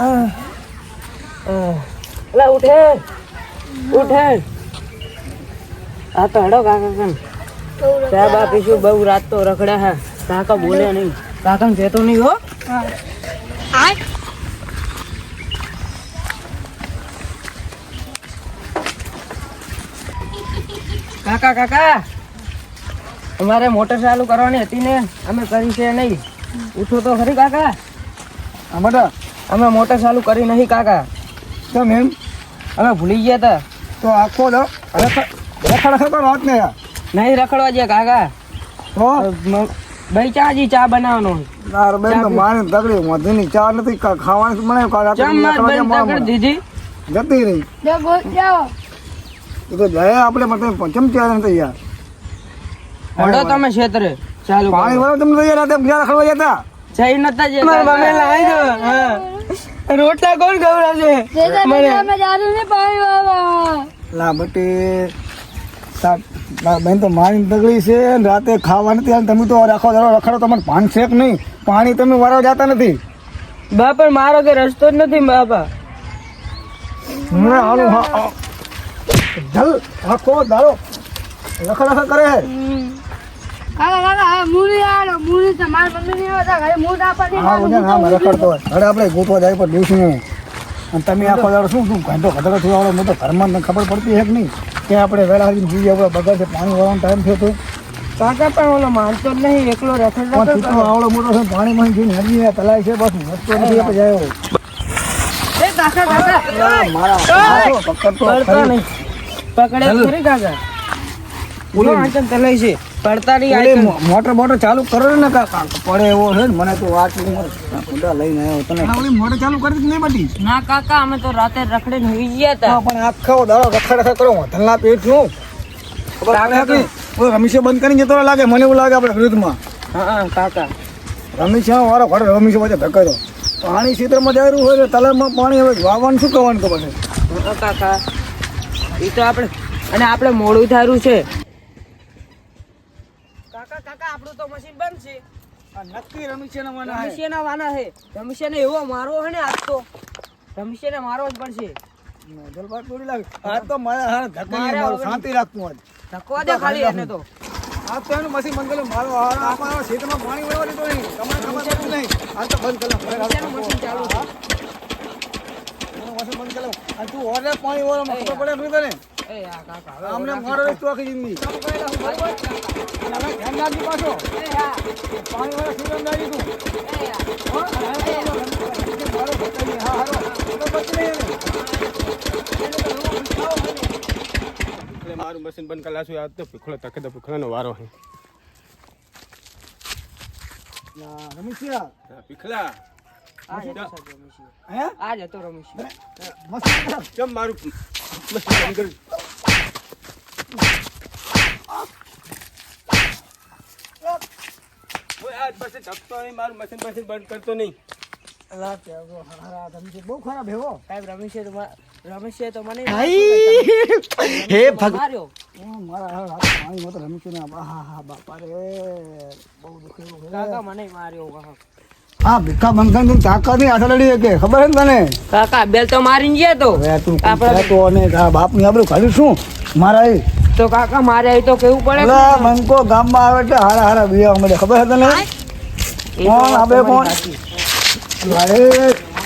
એટલે ઉઠે. ઉઠે. આ તો હડો કાકા કન સાહેબ આ પીશું, બહુ રાત તો રખડે હે. કાકા બોલે નહીં. કાકા જેતો નહીં હો. કાકા કાકા. અમારે મોટર ચાલુ કરવાની હતી ને. અમે કરી છે નહીં. ઉઠો તો ખરી કાકા. આમાં અમે મોટર ચાલુ કરી નહીં કાકા. કેમ એમ? અમે ભૂલી ગયા હતા તો આખો દો રખડ રખડ કરો વાત ને નહીં રખડવા ગયા કાકા. તો? ભાઈ ચા જી ચા બનાવવાનો તાર બેન તો મારી તકડી વધીની ચા નથી કા- ખાવાની મને કાકા દીધી. જતી રહી. એ તો જાય આપણે મતલબ ચમચી ચા ને તો યાર હડો તમે ક્ષેત્રે. ચાલુ પાણી. વાળો તમને તો યાર રાતે રખડવા જતા. જઈ નતા જતા મારા મમ્મી લાવી દો હા. રોટલા કોણ ખવડાવશે? લા બટી તાર- તાર બેન તો મારી તગડી છે ને રાતે ખાવા નથી અને તમે તો રાખો દાડો રખડો તમને પાન છે કે નહીં? પાણી તમે વાળવા જતા નથી. બા પણ મારો કે રસ્તો જ નથી બાપા. હમણાં આનું હા જલ આખો દારો રખડ રખડ કરે તમે આખો દાડો શું શું ઘંટો ઘટડો થયો આવડો મોટો ઘરમાં ખબર પડતી છે કે નહીં. કે આપણે વેળા હારીને જોઈએ આપણે બગડ છે પાણી વાળવાનો ટાઈમ થયો તો. કાકા પણ ઓલો માનતો જ નહીં એકલો રખડ પણ રખડ ચૂંટણો આવડો મોટો છે પાણીમાં જઈને હજી તલાય છે બસ રસ્તો નથી આપણે જાય મારા પકડતો નહીં. પકડે ખરી કાકા. બોલો આંચન તલાય છે. પડતા નહીં પેલી મોટર મોટર ચાલુ કરો ને કાકા પડે એવો છે ને મને તો વાત ખુદા લઈને આવ્યો તને. મોટર ચાલુ કરી નહીં બધી. ના કાકા અમે તો રાતે રખડે હોઈ ગયા હતા. પણ આખો દાડો રખડ રખડ કરો ધનલા પેટ છું ખબર આવે કે ઓલો રમેશે બંધ કરીને જતો લાગે મને એવું લાગે આપણે વિરુદ્ધમાં. હા કાકા. રમેશ વાળો ઘરે રમીશો વચ્ચે ધકેલો. પાણી ક્ષેત્રમાં જાયરું હોય તો તલાવમાં પાણી હવે વાવવાનું શું કરવાનું ખબર છે? કાકા. એ તો આપણે અને આપણે મોડું થારું છે. આપણું તો મશીન બંધ છે. નક્કી રમીશે રમેશિયાના વાના છે રમેશિયાને એવો મારવો હે ને આજ તો. રમેશિયાને મારો જ પડશે જલપાત પૂરી લાગે. આ તો મારા હારે ધકેલી મારો શાંતિ રાખતું આજ ધક્કો દે ખાલી એને તો. આ તો એનું મશીન બંધ કર્યું મારો હારો આપણા શેતમાં પાણી વળવા દીધું નહીં. તમારે પડતી નહીં. આ તો બંધ કરી નાખ. રમેશિયાનું મશીન ચાલુ હા? મશીન બંધ કરી આ તું ઓરે પાણી વળવા માં પડે નહીં ઓલા મારો રસ્તો જિંદગી. ધ્યાન રાખજો પાછો. પાણી વાળા સુગંધ આવી તું હા. મારો હારો મશીન બંધ કરાશું આજ તો પીખળો તકે તો પીખળાનો વારો હે ના, રમેશિયા. પીખલા આ જ હતો મશીન કેમ મારું મશીન બંધ કર્યું ઓય, આજ પછી ધપતો નહીં મારું મશીન મશીન બંધ કરતો નહીં. અલા, ત્યાં તો હારા રમેશિયા બહુ ખરાબ હે. સાહેબ રમેશે તો રમેશે તો મને હે માર્યો. મારા હાથ પાણીમાં તો હા હા બાપા રે. બહુ દુઃખ કાકા મને માર્યો કાકા. હા ભીખા બંધન તું તાકાત નહીં આઠ લડી કે ખબર છે ને તને? કાકા બેલ તો મારીને ગયા તો. તું આપણે- અને બાપ બાપની આબરૂ કાઢી શું? મારા એ. તો કાકા મારે એ તો કેવું પડે બંકો ગામમાં આવે એટલે હારા હારા બીવા મળે. ખબર છે તને? કોણ? આબે કોણ? અરે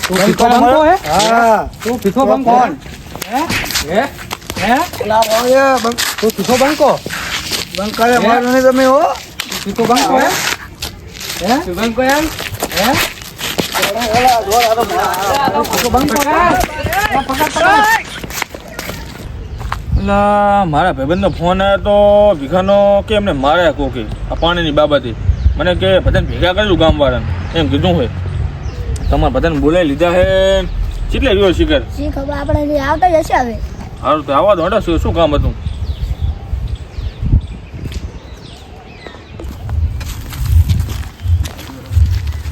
તું ભીખો ભંગો હે? હા? તું ભીખો ભંગો કોણ? હે? હે? લા ભાઈ, તું ભીખો ભંગો બંકાએ મારો નહીં તમે હો. ભીખો ભંગો હે? હે? તું ભંગો એમ? હે? મારા ભાઈબંધ ભાઈબંધનો ફોન આવ્યો તો ભીખાનો કે એમને મારે કોકી? આ પાણીની બાબતે. મને કે બધાને ભેગા કરજો ગામવાળાને. એમ કીધું હોય. તમારે બધાને બોલાવી લીધા હે. કેટલે રહ્યો શિખર શી આપણે આવતા જશે હવે. સારું તો આવા દો શું શું કામ હતું?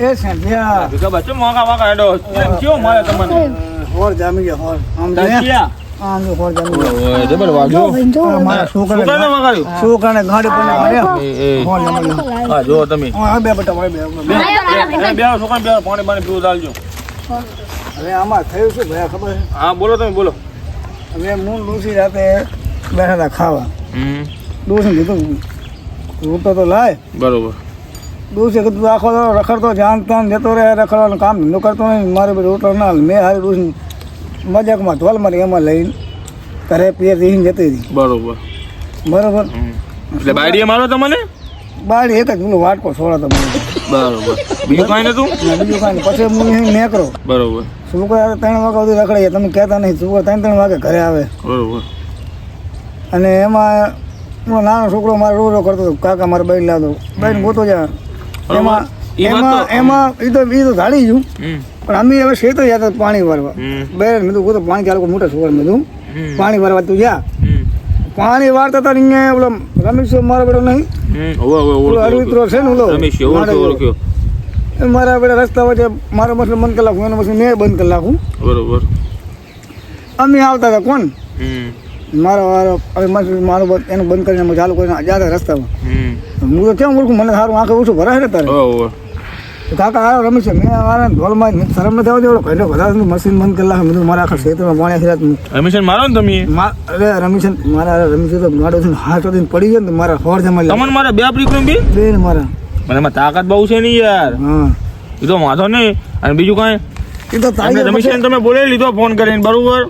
એ સંધ્યા. ભીખા બા ચમ વાંકા વાંકા કેવો મારે તમને? હોર જામી ગયા હોર. આમ ગયા બોલો તમે બોલો. હવે હું ડૂસી રાતે બેઠા હતા ખાવા. હમ. ડૂસી કીધું રૂટો તો લાય. બરોબર. ડૂસી કીધું આખો રખડતો જાન તાન જતો રહે રખડવાનું કામ ધંધો કરતો નહીં મારે રોટલો ના મેં હારી ડૂસી મજાકમાં ધોલ મારી એમાં લઈને ઘરે પીએ દીને જતી હતી. બરોબર. બરોબર. એટલે બાડીએ મારો તમને? બાડી એક જ પેલો વાટકો છોડો મને. બરોબર. બીજું કાંઈ નતું? બીજું કાંઈ. પછી હું નીકળો. બરોબર. છોકરા ત્રણ વાગ્યા સુધી રખડે તમે કહેતા નહીં છોકરા ત્રણ ત્રણ વાગે ઘરે આવે. બરોબર. અને એમાં હું નાનો છોકરો મારે રો રો કરતો હતો. કાકા મારે બહેન લાવતો બહેન ગોતો જા. એમાં એમાં એમાં એ તો એ તો ધાડી હમ. પણ અમે હવે શેતર જતા પાણી ભરવા. બે મેં તો પાણી ચાલુ મોટા છોકરા મેં પાણી ભરવા તું જા. પાણી વાળતા હતા અહીંયા ઓલો રમેશ મારો બેડો નહીં. ઓળખ્યો. છે ને ઓલો. મારા બેટા રસ્તા વચ્ચે મારો મસલો બંધ કરી નાખું એનો મસલો મેં બંધ કરી નાખું. બરોબર. અમે આવતા હતા કોણ? મારો વારો હવે મારો એનું બંધ કરીને ચાલુ કરીને જતા રસ્તામાં. હું તો કેમ ઓળખું મને સારું આંખે ઓછું ભરાય ને તારે? તો કાકા આવ્યો રમેશ મેં મારા ઢોલમાં જ શરમ નથી આવતી. એવડો ઘરે વધારે મશીન બંધ કરેલા મેં બધું મારા આખા ક્ષેત્રમાં પાણી આખી રાત રમેશન મારો ને તમે? મા- અરે રમેશ મારા રમેશ તો ગાડો છે હાથ વધીને પડી જાય ને મારા હોર જમા. તમને મારા બે આપણી બી? બેન મારા. મને એમાં તાકાત બહુ છે નહીં યાર. હા. એ તો વાંધો નહીં. અને બીજું કાંઈ? એ તો તારી રમેશને તમે બોલાવી લીધો ફોન કરીને બરોબર?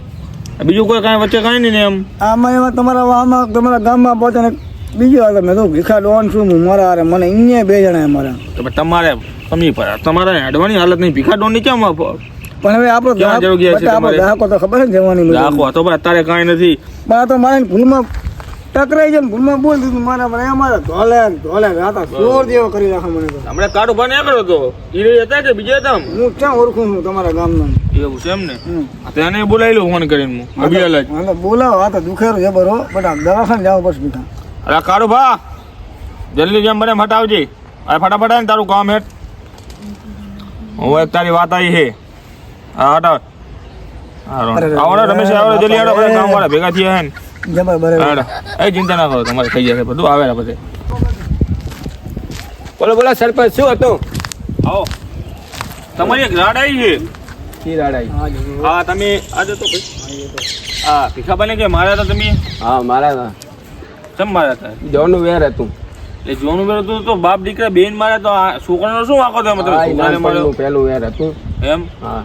બીજું કોઈ કાંઈ વચ્ચે કાંઈ નહીં એમ? આમાં એમાં તમારા આમાં તમારા ગામમાં પહોંચે બીજું વાત મેં તો ભીખા ડોન છું મારા હારે. મને અહીંયા બે જણા મારા. તમારે તમે તમારે હેડવાની હાલત નહીં. ભીખા ડોનની કેમ પણ હવે આપણો ગ્રાહક- છે? ગ્રાહકો તો ખબર છે ને જવાની મને. રાખો તો પણ અત્યારે કાંઈ નથી. પણ તો મારે ભૂલમાં ટકરાઈ જાય ભૂલમાં બોલ દીધું. મારા મને અમારે ધોલે ધોલે રાતા ચોર જેવો કરી રાખે મને તો. હમણાં કાઢો ભાઈ નહીં કરો તો રહી હતા કે બીજા હતા હું ક્યાં ઓળખું છું તમારા ગામનો? એવું છે એમ ને. તેને બોલાવી લો ફોન કરીને હું. અભિયાલ જ હા બોલાવો. આ તો દુખેરો બરો. બટ બટા દવાખાને જાવ બસ બીઠા અરે કાઢો ભા જલ્દી જેમ બને હટાવજે. અરે ફટાફટ તારું કામ હેઠ. હું એક તારી વાત આવી છે. હા હટાવ હારો. આવો ને રમેશ આવો જલ્દી હાડો બધા કામ વાળા ભેગા થયા હે ને. જબર બરાબર. એ ચિંતા ના કરો તમારે થઈ જશે બધું આવે ને બધે બોલો બોલો સરપંચ શું હતું? આવો. તમારી એક રાડ આવી છે. કી રાડાઈ હા તમે આજે તો ભાઈ. હા ભીખાબાને કે મારા હતા તમે? હા મારા કેમ મારા હતા? જોનું વેર હતું. એટલે જોવાનું પેલું તું તો બાપ દીકરા બેન મારે તો છોકરાનો શું વાંકો થયો મતલબ છોકરાને માર્યો પેલું યાર હતું. એમ? હા.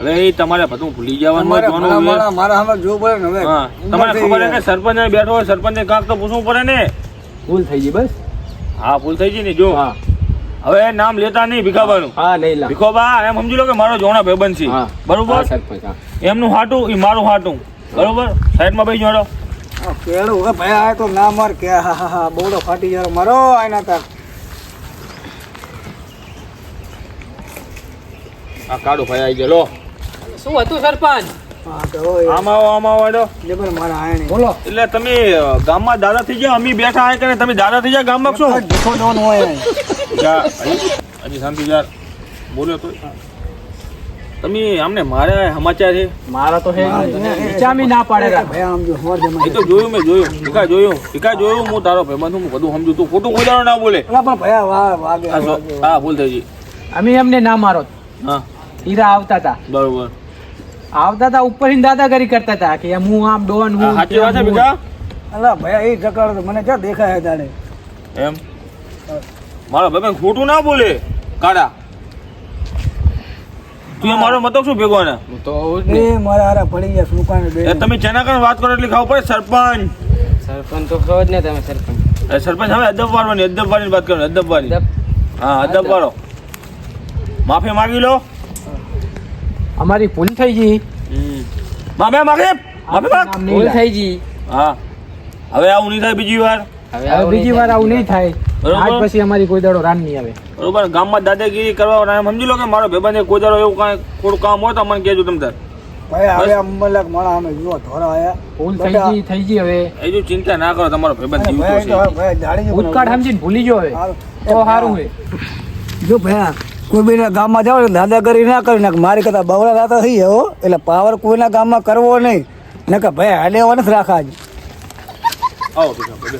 હવે એ તમારે બધું ભૂલી જવાનું જોવાનું મારા હોય. મારા હવે સામે જોવું પડે ને હવે. હા તમારે ખબર છે કે સરપંચ બેઠો હોય સરપંચ કાંક તો પૂછવું પડે ને. ભૂલ થઈ ગઈ બસ. હા ભૂલ થઈ ગઈ ને જો. હા. હવે નામ લેતા નહીં ભીખાબાનું હા નહીં લા. ભીખોબા એમ સમજી લો કે મારો જોણા ભાઈબંધ છે. બરોબર? એમનું હાટું એ મારું હાટું. બરોબર? સાઈડમાં ભાઈ જોડો. કેળું. હવે ભાઈ આ તો ના માર કે હા હા હા બહુ ફાટી જાય મારો આના તાર. આ કાઢો ભાઈ આવી ગયો લો શું હતું સરપંચ? આમાં આમાં. મારા આયણી. બોલો. એટલે તમે ગામમાં દાદા થઈ ગયા અમે બેઠા હોય કે તમે દાદા થઈ ગયા ગામમાં શું ડોન હોય. હજી હજી શાંતિ યાર બોલ્યો તો. તમે આમને મારે સમાચાર છે? મારા તો હે વિચામી ચામી ના પાડે આમ જો હોર એ તો જોયું મેં જોયું. ભીખા જોયું. ભીખા જોયું. હું તારો ભાઈબંધ હું બધું સમજુ તું ખોટું કોઈ દાડો ના બોલે. પણ ભયા વા વાગે હા ભૂલ થઈ અમે એમને ના મારો. હા. હીરા આવતા હતા. બરોબર. આવતા હતા ઉપર દાદાગીરી કરતા હતા કે હું આમ ડોન હું સાચી વાત છે બીજા? અલા ભયા એ જકાળ તો મને ક્યાં દેખાય તારે એમ? મારો ભાઈ ખોટું ના બોલે. કાડા તું મારો મતલબ શું ભેગો ને તો આવું જ ને. એ મારા હારા પડી ગયા શું બે? તમે જેના કારણે વાત કરો એટલે ખાવ પડે સરપંચ. સરપંચ તો છો જ ને તમે સરપંચ. એ સરપંચ હવે અદબ વાળવાની અદબ વાળીની વાત કરો અદબ. વાળી હા અદબ વાળો માફી માંગી લો. અમારી ભૂલ થઈ ગઈ. માફી માગે માફી માગ. ભૂલ થઈ ગઈ. હા. હવે આવું નહીં થાય બીજી વાર. હવે બીજી વાર આવું નહીં થાય. આજ પછી અમારી કોઈ દાડો રાન નહીં આવે. બરોબર? ગામમાં દાદાગીરી કરવા સમજી લો કે મારો ભાઈબંધે કોઈ દાડો એવું કાંઈ થોડું કામ હોય તો મને કહેજો તમે તાર. ભાઈ હવે અમલક મલક મારા અમે જો ધોરા આયા. ભૂલ થઈ ગઈ થઈ ગઈ હવે. એ જો ચિંતા ના કરો તમારો ભાઈબંધ જીવતો તો છે. ભૂતકાળ સમજીને ભૂલી જો હવે. તો સારું હે જો ભયા કોઈ બીના ગામમાં જાવ ને દાદાગીરી ના કરી નાખ. મારી કરતા બવડા રાતા થઈ હો એટલે પાવર કોઈના ગામમાં કરવો નહીં. નકર ભાઈ હાલે એવા નથી રાખા જ આવો બેસો.